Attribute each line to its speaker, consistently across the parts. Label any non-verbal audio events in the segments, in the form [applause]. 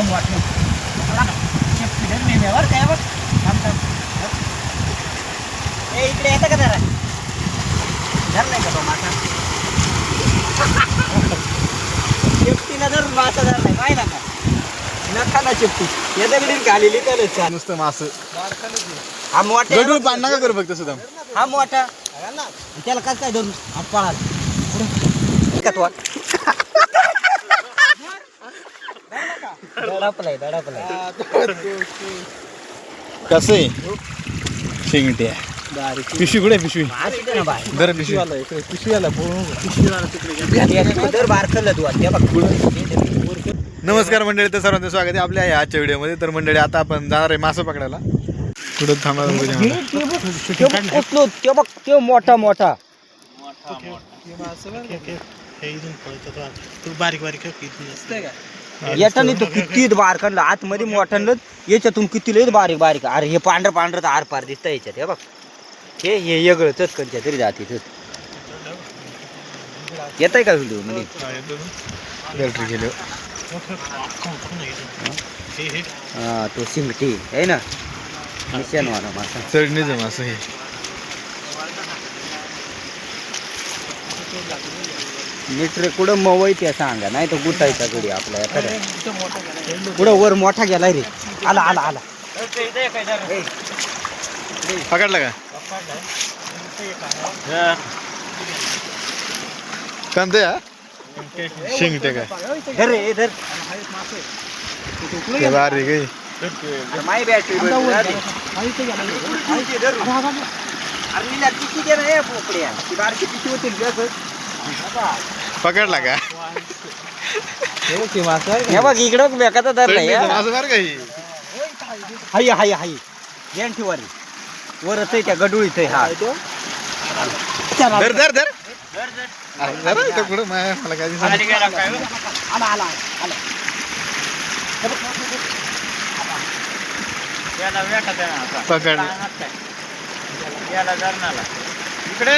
Speaker 1: कम वाटलं. नेहमीवर काय बघ. थांब थांब. ए इकडे येतं का जरा? धरलाय का तो मासा? शेपटीनं धरून मासा धरलाय. पाहिला का? नका ना छान.
Speaker 2: नुसतं मास.
Speaker 1: हा मोठा
Speaker 2: गडूळ पान नका करू फक्त सुद्धा
Speaker 1: हा मोठा. त्याला काय काय धरून? हा पळाल. का तो दडपलाय दडपलाय
Speaker 2: कसं आहे? शिंगटे पिशवी कुठे आहे पिशवी?
Speaker 1: असू दे ना बाहेर
Speaker 2: दर पिशवी.
Speaker 1: दर बारकलं तू आता बघ
Speaker 2: नमस्कार मंडळी तर सर्वांचं स्वागत आहे आपल्या या आजच्या व्हिडिओमध्ये. तर मंडळी आता आपण जाणार आहे मासा पकडायला. कुठं थांबा
Speaker 1: उचलो ते बघ ते. मोठा मोठा
Speaker 3: बारीक बारीक
Speaker 1: याच्याने तो किती बारकणला आतमध्ये मोठ्यानं याच्यातून किती लयच बारीक बारीक. अरे हे पांढरं पांढरं तर आर पार दिसतं याच्यात. हे बघ. हे हे वेगळं चटकनच्या तरी जाती येत आहे का
Speaker 2: व्हिडिओमध्ये? गेली
Speaker 1: हा तो सिंगटी. आहे ना? निशाणवाला मासा.
Speaker 2: चढणीच आहे मासं हे.
Speaker 1: नीट रे कुठं मवई त्या सांगा नाही तर गुटायचा गडी आपल्या एखाद्या. कुठं वर मोठा गेलाय रे. आला आला आला.
Speaker 2: पकडला का? कांदे हा? शिंगटे काय?
Speaker 1: रे धर.
Speaker 2: ते आहे
Speaker 1: अरे माय बॅटरी किती दे रे ती बारकी?
Speaker 2: पकडला का?
Speaker 1: हे बघ इकडं बेकाचा धरलाय
Speaker 2: चढणीचं मासं बरं का ही?
Speaker 1: हाय हाय हाय. गॅरंटी वर वरच आहे त्या गडुळीत आहे हा.
Speaker 2: धर धर धर. अरे धर कुठं? माय मला काय दिसत
Speaker 1: आला आला आला.
Speaker 2: पकड.
Speaker 3: इकडे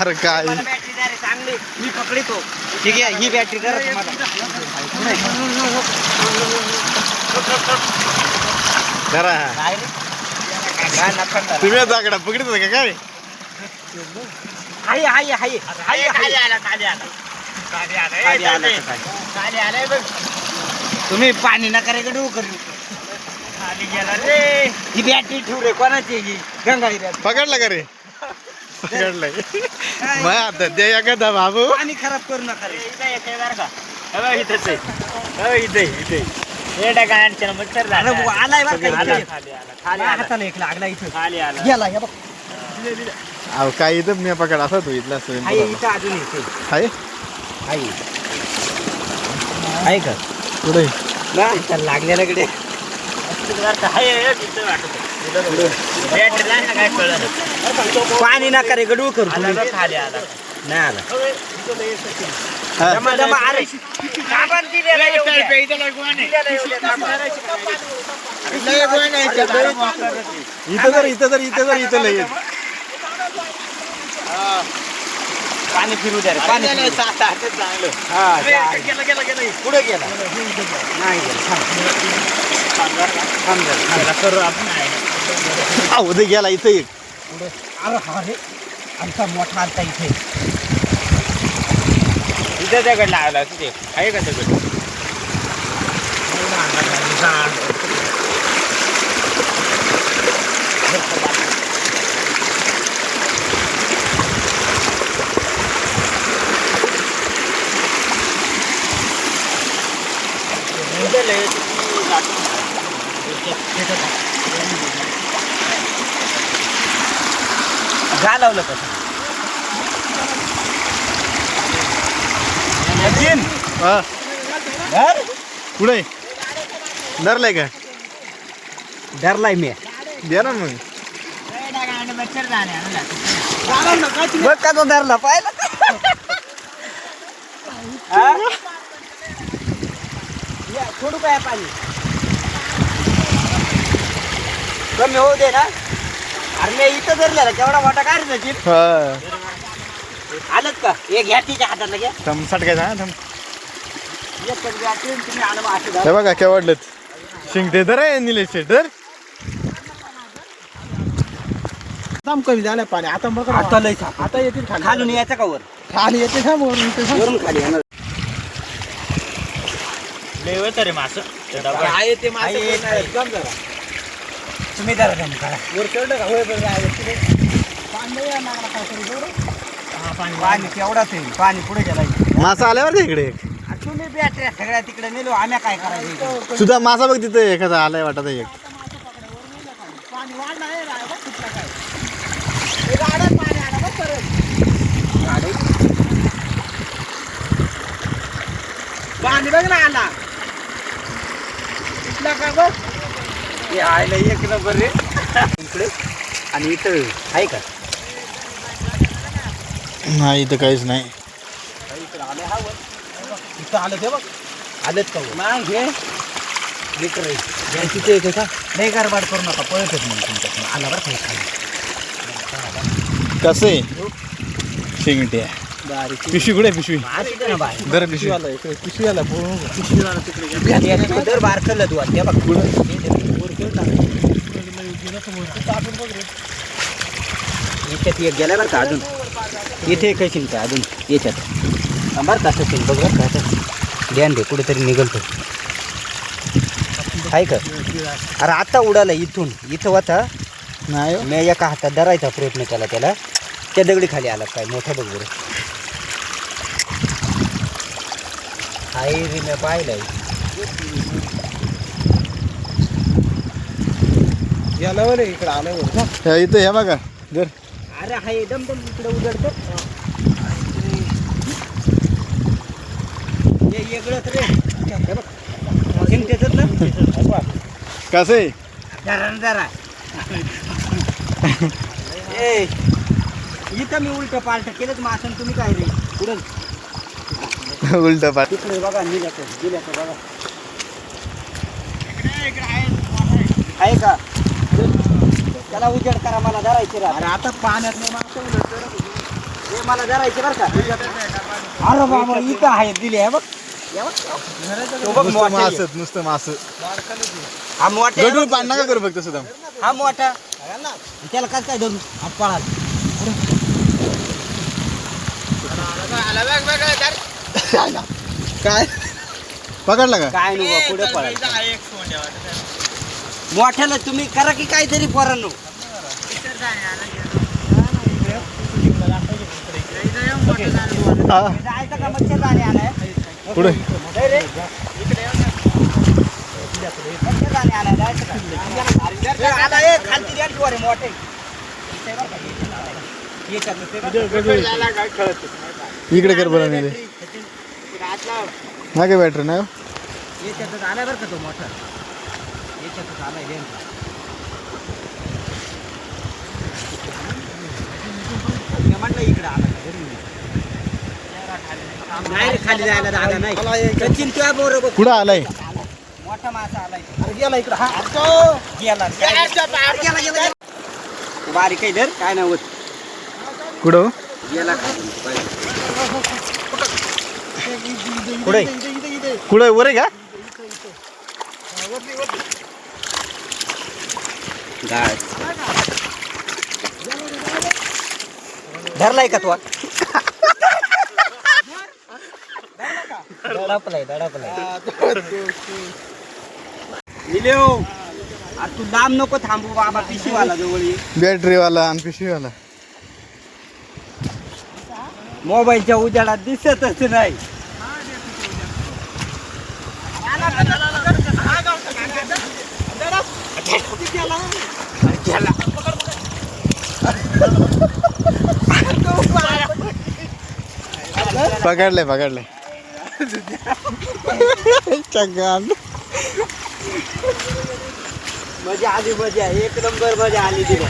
Speaker 2: अरे काय
Speaker 1: चांगली मी ठीक आहे ही बॅटरी
Speaker 2: धरा. तुम्ही दाकडा पकडत होता का काय
Speaker 1: हाय हाय हाय हाय हाय
Speaker 3: आला खाली आला खाली आला
Speaker 1: खाली आला तर खाली.
Speaker 3: खाली आलाय बघ
Speaker 1: तुम्ही पाणी नका रे गडू करू
Speaker 3: खाली गेला रे
Speaker 1: ही बॅटरी ठेव रे कोणाची आहे ही? गंगाई
Speaker 2: पकडला का रे? पकडलाय [laughs] मग आता दे एखादा बाबू.
Speaker 1: पाणी खराब करू नका रे.
Speaker 3: हे हे
Speaker 1: अरे बुवा, आलाय बरं का
Speaker 3: आला
Speaker 1: इथे.
Speaker 3: खाली आला खाली
Speaker 1: माझ्या
Speaker 3: आला.
Speaker 1: हाताला एक लागला इथं.
Speaker 3: खाली आला.
Speaker 1: गेला हे बघ.
Speaker 2: अहो काय इथं मी पकड असा तो इथला
Speaker 1: हाय इथं अजून इथे
Speaker 2: हाय.
Speaker 1: हाय. आहे का?
Speaker 2: कुठे?
Speaker 1: लागलेला कडे पाणी नका रे गडू करू तुम्ही.
Speaker 3: खाली आला.
Speaker 1: नाही आला.
Speaker 2: हा. इथं तर इथं तर इथं तर इथं लय
Speaker 1: पाणी फिरू द्या रे पाणी फिरू द्या. हा. पुढे गेला. नाही गेला थांब. थांब जरा, थांब.
Speaker 2: अहो ते गेला इथं. एक
Speaker 1: अरे हा? रे आमचा मोठा आलता इथे.
Speaker 3: इथं दगड लागला तिथे. आहे का दगड
Speaker 1: घालवलं कसं नितीन,
Speaker 2: हा.
Speaker 1: धर.
Speaker 2: कुठे? धरलाय का?
Speaker 1: धरलाय मी.
Speaker 2: द्या ना मग.
Speaker 1: बघ कसा धरला पाहिला हा? सोडू काय पाणी. कमी होऊ दे ना. अरे मी इथं धरलेला केवढा मोठा काय रे
Speaker 2: हा.
Speaker 1: आलंच का? हे घ्या तिच्या हातातलं घ्या.
Speaker 2: थम सटकायचा हा थम
Speaker 1: घ्या ते आणि तुम्ही आलं मग असं धरा.
Speaker 2: हे बघा केव्हा वाढलेत? शिंगते तर आहे निलेश शेटर
Speaker 4: दम कमी झालं पाणी. आता बघ.
Speaker 1: आता लय.
Speaker 4: आता येतील खाली.
Speaker 1: खालून यायचं का वर?
Speaker 4: खाली येते ना वरून इथे सांग.
Speaker 1: वरून खाली येणार.
Speaker 3: रे मासं.
Speaker 4: आहे ते मासे
Speaker 1: आहे,
Speaker 4: पण नाही. जम जरा.
Speaker 1: तुम्ही जरा जम करा
Speaker 4: वर चढलं का होय बरं आहे. तिथे पाणी?
Speaker 1: पाणी केवढाच आहे पाणी पुढे गेला
Speaker 2: मासा आल्यावर का इकडे
Speaker 1: तुम्ही बॅटऱ्या सगळ्या तिकडे नेलो आम्ही काय करायचं
Speaker 2: सुद्धा मासा बघ तिथे एखादा आलाय वाटत आहे एक
Speaker 4: पाणी वाढलं आहे ना, बघ कुठलं काय. हे गाड्यात पाणी आलं बघ परत. पाणी बघ ना आला
Speaker 1: हे आयला एक नंबर रे. इकडे. आणि इथं आहे का?
Speaker 2: नाही इथं काहीच नाही.
Speaker 4: इथं आलं ते बघ.
Speaker 1: आलेत का मग घे विक्र तिथे येते का? नाही गरबाड करू नका मग तुमच्याकडून. आला बरं का हे खाली.
Speaker 2: कसे शिंगटे पिशवी कुठे पिशवी दर पिशवी
Speaker 4: आलं आला पिशवी आला पूर्ण
Speaker 1: दर बार खाल्लं तू आता बघ याच्यात एक गेला बरं का अजून इथे काही चिंता अजून याच्यात बरं का सचिन बघ बरं का ध्यान दे कुठेतरी निघलतो आहे का अरे आता उडाला इथून इथं होता
Speaker 2: नाही
Speaker 1: मी एका हातात धरायचा प्रयत्न केला त्याला त्या दगडी खाली आला काय मोठा बघ बरं हाय रे मी पाहिलंय
Speaker 4: याला वर इकडे आलं वर
Speaker 2: हे इथं हे बघा. दर
Speaker 1: अरे हाय दम दम इकडे उजडत हे वेगळंच रे. हे बघ. चिमट्याचंच ना
Speaker 2: कसे
Speaker 1: जरा न [laughs] जरा. ए इथं मी उलट पालट केलंच मासन तुम्ही काय रे? पुढं. [laughs]
Speaker 2: उलट पाठ
Speaker 1: तिकडे बघा निघायचं. गेल्याचं बघा. आहे का? त्याला उजेड करा मला धरायचे
Speaker 4: अरे
Speaker 1: राहते
Speaker 4: आता पाण्यात नाही
Speaker 1: हे मला धरायचे बरं का? अरे बाबा इथं आहे दिले आहे बघ. हे बघ. तो बघ
Speaker 2: नुसतं. मास नुसतं मास.
Speaker 1: हा मोठा.
Speaker 2: पाणी नका करू फक्त सुद्धा
Speaker 1: हा मोठा. त्याला काय काय धरून? हात पळाल.
Speaker 2: काय पकडला का
Speaker 1: काय नको पुढे मोठ्याला तुम्ही करा की काहीतरी पोरांनो
Speaker 2: हा.
Speaker 1: जायचं का मच्छरदाणी आलाय
Speaker 2: पुढे
Speaker 1: नाही रे. मच्छरदाणी आलाय जायचं का ए, आला ए, खालती द्या की वर आहे, मोठे इथे ते बघ.
Speaker 2: इकडे कर बरं नाही काय बॅटरी नाही हो?
Speaker 1: याच्यातच आलाय बरं का तो मोठा? याच्यातच आलाय. मी म्हटलं इकडे आला नाही. खाली जायला जागा नाही. सचिन तुझ्या बरोबर.
Speaker 2: कुठं आलाय?
Speaker 1: मोठा मासा आलाय.
Speaker 4: गेला इकडे हा.
Speaker 1: गेला गेला. गेला गेला. बारीक आहे धर काय नाही होत?
Speaker 2: कुठं
Speaker 1: गेला खाली. पुढे
Speaker 2: कुठं? वर आहे का.
Speaker 1: धरलाय का तू? दडापलाय दडापलाय अरे तू लांब नको थांबू बाबा पिशीवाला जवळ
Speaker 2: बॅटरीवाला आणि पिशवीवाला
Speaker 1: मोबाईलच्या उजाडात दिसतच नाही.
Speaker 2: पकडलंय पकडलंय चगान
Speaker 1: मजा आली मजा. एक नंबर मजा आली तिला.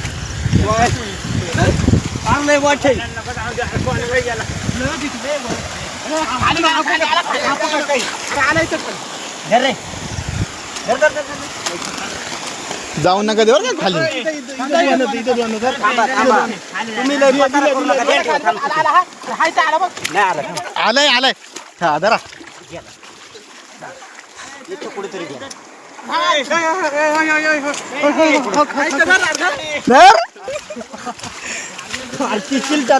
Speaker 1: चांगलंय मोठे धर रे. धर धर धर धर.
Speaker 2: जाऊ नका देवर का खाली. आलंय आलंय हा धरा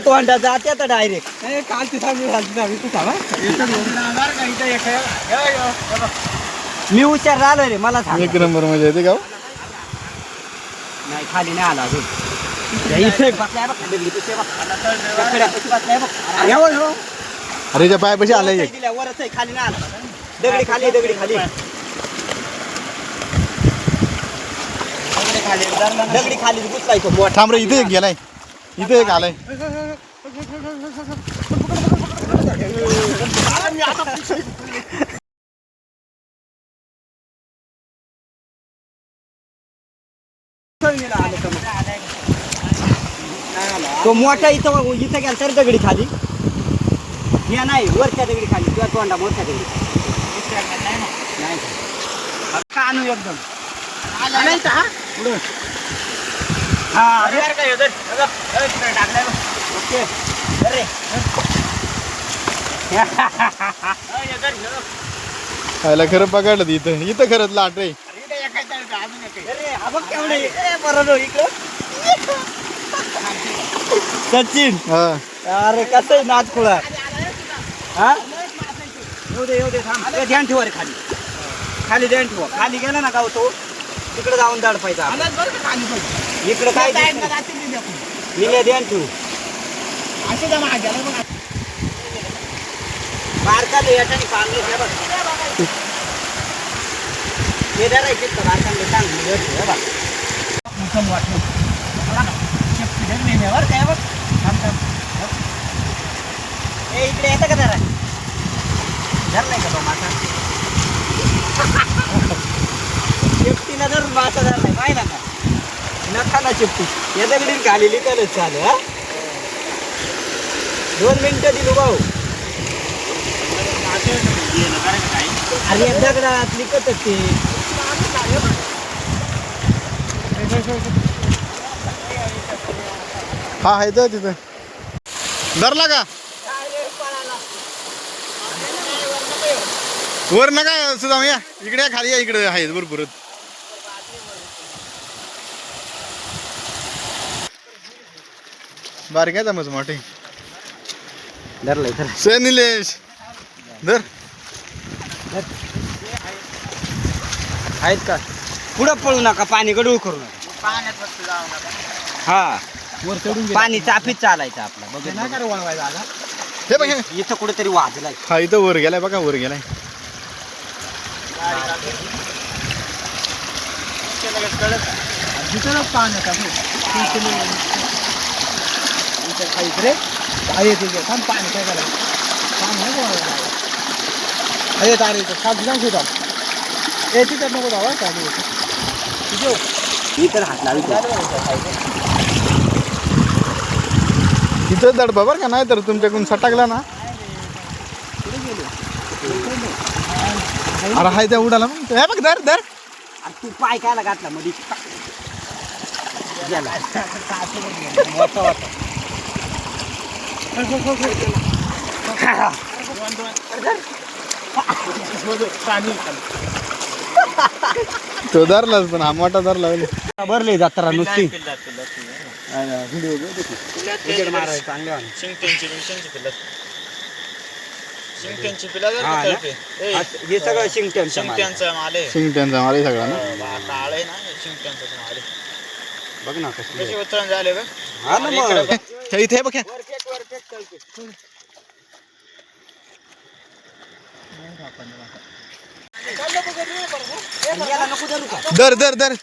Speaker 1: तो अंडा जाते आता डायरेक्ट
Speaker 4: कालची थांबी, कालची थांबी. तू.
Speaker 1: मी हुशार झालो रे मला सांग
Speaker 2: एक नंबर म्हणजे येते का हो?
Speaker 1: खाली नाही आला अजून. त्या हो.
Speaker 2: अरे त्या आलंय
Speaker 1: वरच आहे दिल्या, वरच आहे, खाली नाही आला. दगडी खाली दगडी खाली. दगडी खाली
Speaker 2: थांब रे इथे एक गेलाय. इथे एक आलाय.
Speaker 1: तो मोठा इथं इथं गेला तर दगडी खाली. या नाही वरच्या दगडी खाली किंवा तोंडा मोठ्या दगडी नाही. एकदम?
Speaker 4: हा.
Speaker 1: हा अरे. ओके. अरे.
Speaker 2: खायला खरं पकडलं इथं. इथं खरंच लाट रे.
Speaker 1: सचिन.
Speaker 2: हा.
Speaker 1: अरे कसं आहे नाच हा? येऊ दे येऊ दे थांब. ध्यान ठेवा रे खाली. खाली ध्यान ठेवा. खाली गेला ना गाव तो तिकडे जाऊन
Speaker 4: खाली पण.
Speaker 1: इकडे काय. मी ध्यान ठेवू. बारकाले याच्याने पाळले हे बघ हे धरायचे तर बारकाले चांगली धरते, हे बघ
Speaker 4: मुसम वाटलं. बघा ना. शेपटी धर नाही मी, बरं हे बघ.
Speaker 1: ए इकडे येतं का जरा धर नाही का तो मासा चिपटीनं धरून मासा धरलाय पाहिला का नका ना शेपटी या दगडीन खाली लिहितालच चालू हा दोन मिनिटं दिलो भाऊ अरे दगडात लिखतच ते
Speaker 2: हा आहे तर तिथं. धरला का? वर नका सुद्धा या. इकडे खाली या इकडे आहेत भरपूर. बारीक आहे मग मोठे
Speaker 1: धरलाय
Speaker 2: से निलेश धर.
Speaker 1: आहेत का पुढं पळू नका पाणी गडूळ करू नका
Speaker 3: पाण्यात फक्त जाऊ नका.
Speaker 1: हा
Speaker 4: वर चढून गेला.
Speaker 1: पाणी चापीत चालायचं आपलं
Speaker 4: ते
Speaker 1: बघ
Speaker 4: नाही का रे वळवायला आला?
Speaker 2: हे बघ हे.
Speaker 1: इथं कुठेतरी वाजलाय
Speaker 2: हा इथं वर गेलाय बघा वर गेलाय
Speaker 3: ते लगेच कळत.
Speaker 4: भीतरच पाण्यात आहे. तीन किलो इथं खाली इकडे. आहे येते इथे. थांब, पाणी काय करायचं? पाणी नाही वळवायला आलं. इथं. खाली जाऊन सुद्धा. ए, तिथं नको हा. तिथे हो.
Speaker 1: इतर हात लावी
Speaker 2: तिथं दडपा बरं का? नाही तर तुमच्याकडून सटाकला ना. अरे हाय त्या उडाला मग. हे बघ धर धर.
Speaker 1: तू पाय कायला घातला मध्ये गेला. [laughs] [laughs] मोठा होता.
Speaker 4: पाणी. खाली. [laughs]
Speaker 2: तो धरलाच पण हा मोठा धरला
Speaker 1: भरली जत्रा नुसती
Speaker 3: शिंगट्यांची जर का ए,
Speaker 1: हे सगळं शिंगट्यांचं माल.
Speaker 3: शिंगट्यांचा माल आहे.
Speaker 2: मारे सगळा ना
Speaker 3: बा, काळं आहे ना शिंगट्यांचा माल आहे.
Speaker 1: बघ ना कसं
Speaker 3: कशी उतरण झाले बघ
Speaker 1: हा ना मग.
Speaker 3: इकडं बघ.
Speaker 2: हे इथे हे बघ हे.
Speaker 1: याला नको धरू का?
Speaker 2: धर धर धर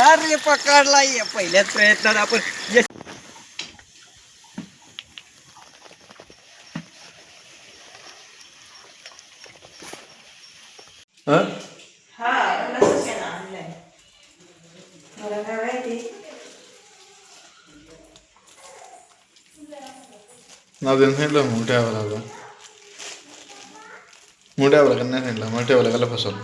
Speaker 1: अरे पकडला ये पहिल्याच प्रयत्नात आपण
Speaker 2: हं?
Speaker 5: हा मला कशाने आणलंय मला काय माहिती
Speaker 2: नाव देऊन सांगितलं मोठ्या वाला मोठ्या नाही सांगितलं मोठ्या वर्गाला फसवलं.